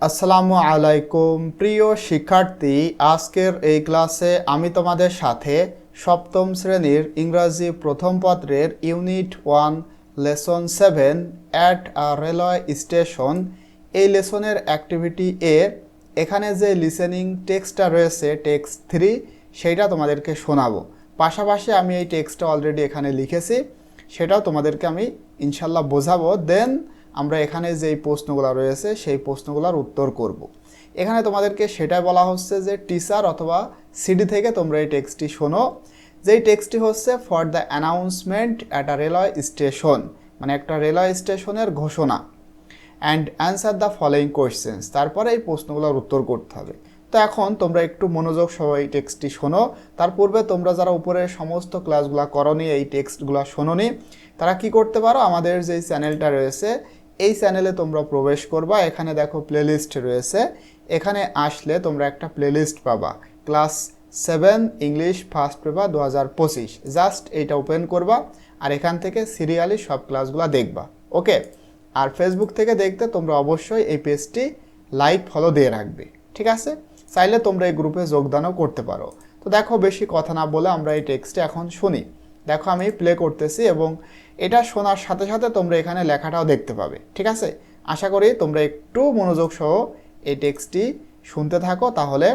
আসসালামু আলাইকুম, প্রিয় শিক্ষার্থী। আজকের এই ক্লাসে আমি তোমাদের সাথে সপ্তম শ্রেণির ইংরাজি প্রথম পত্রের unit one, lesson seven at a railway station. এই লেসনের অ্যাক্টিভিটি এ, এখানে যে লিসেনিং টেক্সটটা রয়েছে, টেক্সট থ্রি, সেইটা তোমাদেরকে শোনাবো। পাশাপাশি আমি এই টেক্সটটা অলরেডি এখানে লিখেছি, সেটাও তোমাদেরকে আমি ইনশাল্লাহ বোঝাবো। দেন আমরা এখানে যেই প্রশ্নগুলো রয়েছে, সেই প্রশ্নগুলোর উত্তর করব। এখানে তোমাদেরকে সেটাই বলা হচ্ছে যে টিচার অথবা সিডি থেকে তোমরা এই টেক্সটটি শোনো। যেই টেক্সটটি হচ্ছে for the announcement at a railway station মানে একটা রেলওয়ে স্টেশনের ঘোষণা। And answer the following questions তারপরে এই প্রশ্নগুলোর উত্তর করতে হবে। তো এখন তোমরা একটু মনোযোগ সহ এই টেক্সটটি শোনো। তার পূর্বে তোমরা যারা উপরে সমস্ত ক্লাসগুলো করনি, এই টেক্সটগুলো শোনোনি, তারা কি করতে পারো? আমাদের যে চ্যানেলটা রয়েছে এই চ্যানেলে তোমরা প্রবেশ করবা, এখানে দেখো প্লেলিস্ট রয়েছে। এখানে আসলে তোমরা একটা প্লেলিস্ট পাবা। Class seven English first paper দু হাজার পঁচিশ। জাস্ট এইটা ওপেন করবা আর এখান থেকে সিরিয়ালি সব ক্লাসগুলো দেখবা। ওকে আর ফেসবুক থেকে দেখতে তোমরা অবশ্যই এই পেজটি লাইক ফলো দিয়ে রাখবে। ঠিক আছে? চাইলে তোমরা এই গ্রুপে যোগদানও করতে পারো। তো দেখো বেশি কথা না বলে আমরা এই টেক্সটে এখন শুনি। দেখো আমি প্লে করতেছি এবং এটা শোনার সাথে সাথে তোমরা এখানে লেখাটাও দেখতে পাবে ঠিক আছে আশা করি তোমরা একটু মনোযোগ সহ এই টেক্সটটি শুনতে থাকো তাহলে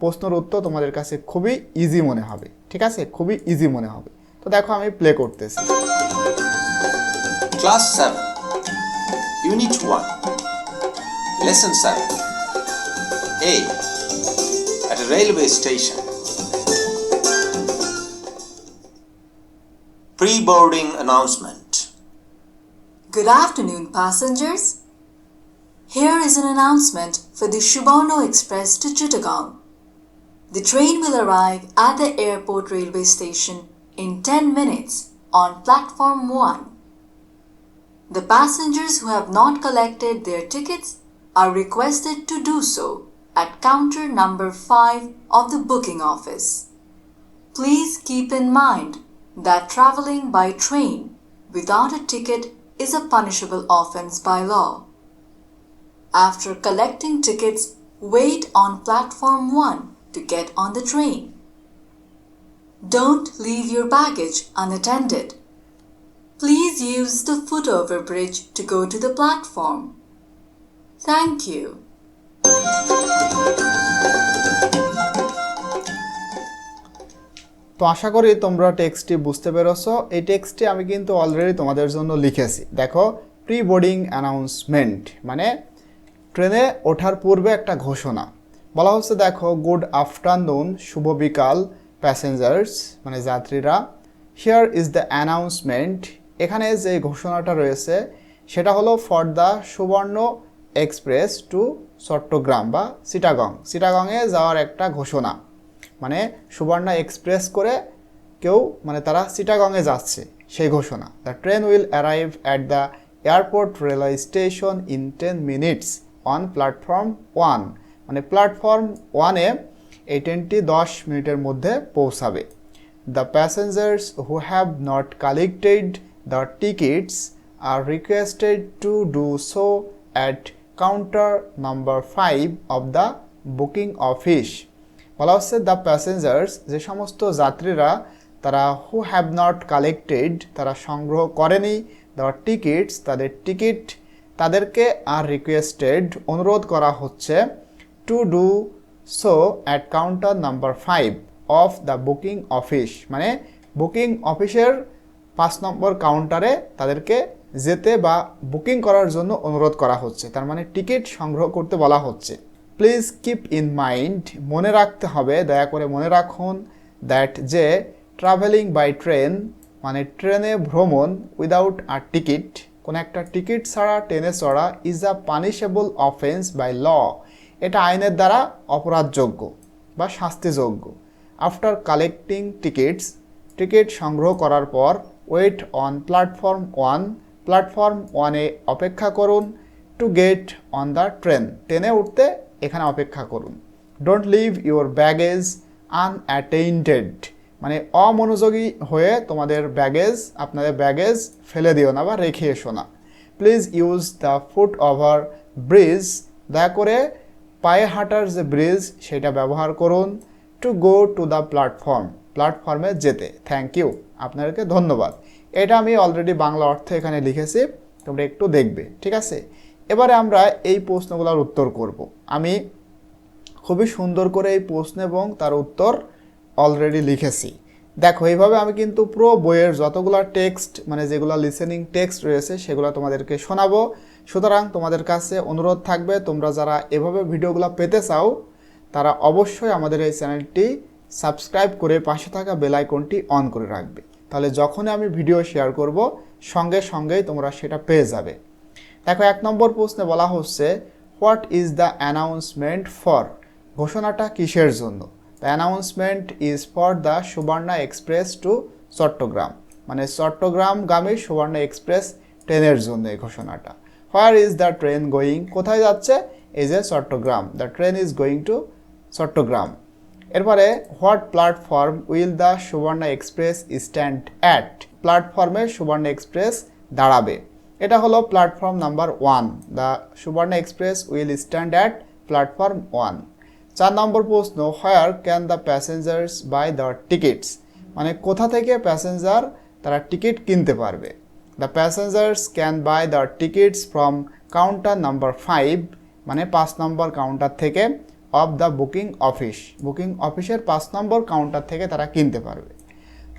প্রশ্নের উত্তর তোমাদের কাছে খুবই ইজি মনে হবে ঠিক আছে খুবই ইজি মনে হবে তো দেখো আমি প্লে করতেছি 7, Unit 1, Lesson 7. A. At a railway Pre boarding announcement. Good afternoon, passengers. Here is an announcement for the Subarno Express to Chittagong. The train will arrive at the airport railway station in 10 minutes on platform 1. The passengers who have not collected their tickets are requested to do so at counter number 5 of the booking office. Please keep in mind that traveling by train without a ticket is a punishable offense by law. After collecting tickets, wait on platform 1 to get on the train. Don't leave your baggage unattended. Please use the footover bridge to go to the platform. Thank you. তো আশা করি তোমরা টেক্সটটি বুঝতে পেরেছ। এই টেক্সটটি আমি কিন্তু already তোমাদের জন্য লিখেছি। দেখো প্রি বোর্ডিং অ্যানাউন্সমেন্ট মানে ট্রেনে ওঠার পূর্বে একটা ঘোষণা। বলা হচ্ছে, দেখো গুড আফটারনুন শুভ বিকাল প্যাসেঞ্জার্স মানে যাত্রীরা। হিয়ার ইজ দ্য অ্যানাউন্সমেন্ট এখানে যে ঘোষণাটা রয়েছে, সেটা হলো for the Subarna express to Chattogram বা সিটাগং সিটাগংয়ে যাওয়ার একটা ঘোষণা। মানে সুবর্ণা এক্সপ্রেস করে কেউ মানে তারা চিটাগংয়ে যাচ্ছে, সেই ঘোষণা। The train will arrive at the airport railway station in ten minutes on platform one মানে প্ল্যাটফর্ম ওয়ানে এই ট্রেনটি দশ মিনিটের মধ্যে পৌঁছাবে। The passengers who have not collected the tickets are requested to do so at counter number five of the booking office বলা হচ্ছে দ্য প্যাসেঞ্জার্স যে সমস্ত যাত্রীরা, তারা হু হ্যাভ নট কালেক্টেড তারা সংগ্রহ করেনি দ্য টিকিটস তাদের টিকিট তাদেরকে আর রিকোয়েস্টেড অনুরোধ করা হচ্ছে to do so at counter number five of the booking office মানে বুকিং অফিসের পাঁচ নম্বর কাউন্টারে তাদেরকে যেতে বা বুকিং করার জন্য অনুরোধ করা হচ্ছে, তার মানে টিকিট সংগ্রহ করতে বলা হচ্ছে। প্লিজ কিপ ইন মাইন্ড মনে রাখতে হবে, দয়া করে মনে রাখুন দ্যাট যে ট্রাভেলিং বাই ট্রেন মানে ট্রেনে ভ্রমণ উইদাউট আ টিকিট কোনো একটা টিকিট ছাড়া, ট্রেনে চড়া is a punishable offence by law এটা আইনের দ্বারা অপরাধযোগ্য বা শাস্তিযোগ্য। আফটার কালেক্টিং টিকিটস টিকিট সংগ্রহ করার পর wait on platform one platform ওয়ানে অপেক্ষা করুন to get on the train ট্রেনে উঠতে এখানে অপেক্ষা করুন। Don't leave your baggage unattended মানে অমনোযোগী হয়ে তোমাদের ব্যাগেজ আপনাদের ব্যাগেজ ফেলে দিও না বা রেখে এসো না। Please use the foot over bridge দয়া করে পায়ে হাঁটার যে ব্রিজ সেটা ব্যবহার করুন to go to the platform প্ল্যাটফর্মে যেতে। থ্যাংক ইউ আপনাদেরকে ধন্যবাদ। এটা আমি অলরেডি বাংলা অর্থ এখানে লিখেছি। তোমরা একটু দেখবে। ঠিক আছে? এবারে আমরা এই প্রশ্নগুলোর উত্তর করব। আমি খুবই সুন্দর করে এই প্রশ্ন এবং তার উত্তর অলরেডি লিখেছি। দেখো, এইভাবে আমি কিন্তু পুরো বইয়ের যতগুলো টেক্সট মানে যেগুলো লিসেনিং টেক্সট রয়েছে, সেগুলো তোমাদেরকে শোনাবো। সুতরাং তোমাদের কাছে অনুরোধ থাকবে, তোমরা যারা এভাবে ভিডিওগুলো পেতে চাও, তারা অবশ্যই আমাদের এই চ্যানেলটি সাবস্ক্রাইব করে পাশে থাকা বেল আইকনটি অন করে রাখবে। তাহলে যখনই আমি ভিডিও শেয়ার করব, সঙ্গে সঙ্গেই তোমরা সেটা পেয়ে যাবে। দেখো, এক নম্বর প্রশ্নে বলা হচ্ছে, what is the announcement for? ঘোষণাটা কিসের জন্য? The announcement is for the Subarna express to Chattogram. মানে চট্টগ্রামগামী সুবর্ণা এক্সপ্রেস ট্রেনের জন্য এই ঘোষণাটা। Where is the train going? কোথায় যাচ্ছে? এই যে Chattogram. The train is going to Chattogram. এরপরে, what platform will the Subarna express stand at? প্ল্যাটফর্মে সুবর্ণা এক্সপ্রেস দাঁড়াবে। এটা হলো platform number one the Subarna express will stand at platform one চার নম্বর প্রশ্ন where can the passengers buy the tickets মানে কোথা থেকে প্যাসেঞ্জার তারা টিকিট কিনতে পারবে? The passengers can buy the tickets from counter number five মানে পাঁচ নম্বর কাউন্টার থেকে of the booking office booking অফিসের পাঁচ নম্বর কাউন্টার থেকে তারা কিনতে পারবে।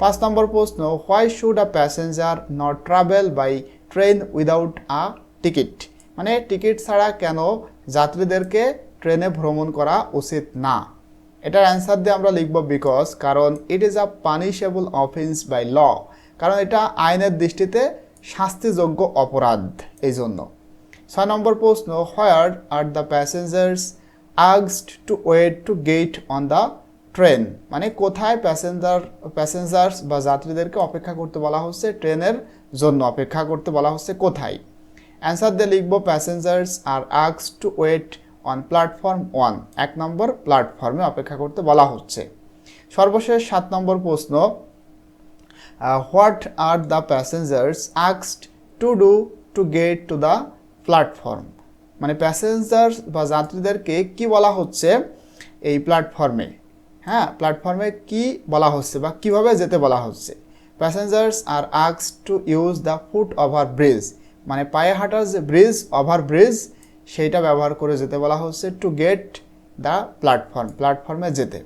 পাঁচ নম্বর প্রশ্ন why should a passenger not travel by train without a ticket মানে টিকিট ছাড়া কেন যাত্রীদেরকে ট্রেনে ভ্রমণ করা উচিত না? এটার অ্যান্সার দিয়ে আমরা লিখব বিকজ কারণ it is a punishable offence by law কারণ এটা আইনের দৃষ্টিতে শাস্তিযোগ্য অপরাধ এই জন্য ছয় নম্বর প্রশ্ন where are the passengers asked to wait to get on the train মানে কোথায় প্যাসেঞ্জার প্যাসেঞ্জার্স বা যাত্রীদেরকে অপেক্ষা করতে বলা হচ্ছে ট্রেনের জন্য, অপেক্ষা করতে বলা হচ্ছে কোথায়? অ্যান্সার দিয়ে লিখব passengers are আক্স to wait on platform one এক নম্বর প্ল্যাটফর্মে অপেক্ষা করতে বলা হচ্ছে। সর্বশেষ সাত নম্বর প্রশ্ন what are the passengers আক্সড to do to get to the platform মানে প্যাসেঞ্জার বা যাত্রীদেরকে কি বলা হচ্ছে এই প্ল্যাটফর্মে হ্যাঁ প্ল্যাটফর্মে কি বলা হচ্ছে বা কীভাবে যেতে বলা হচ্ছে? Passengers are আক্স to use the foot over bridge মানে পায়ে হাঁটার যে ব্রিজ ওভার ব্রিজ সেইটা ব্যবহার করে যেতে বলা হচ্ছে টু গেট দ্য প্ল্যাটফর্ম প্ল্যাটফর্মে যেতে।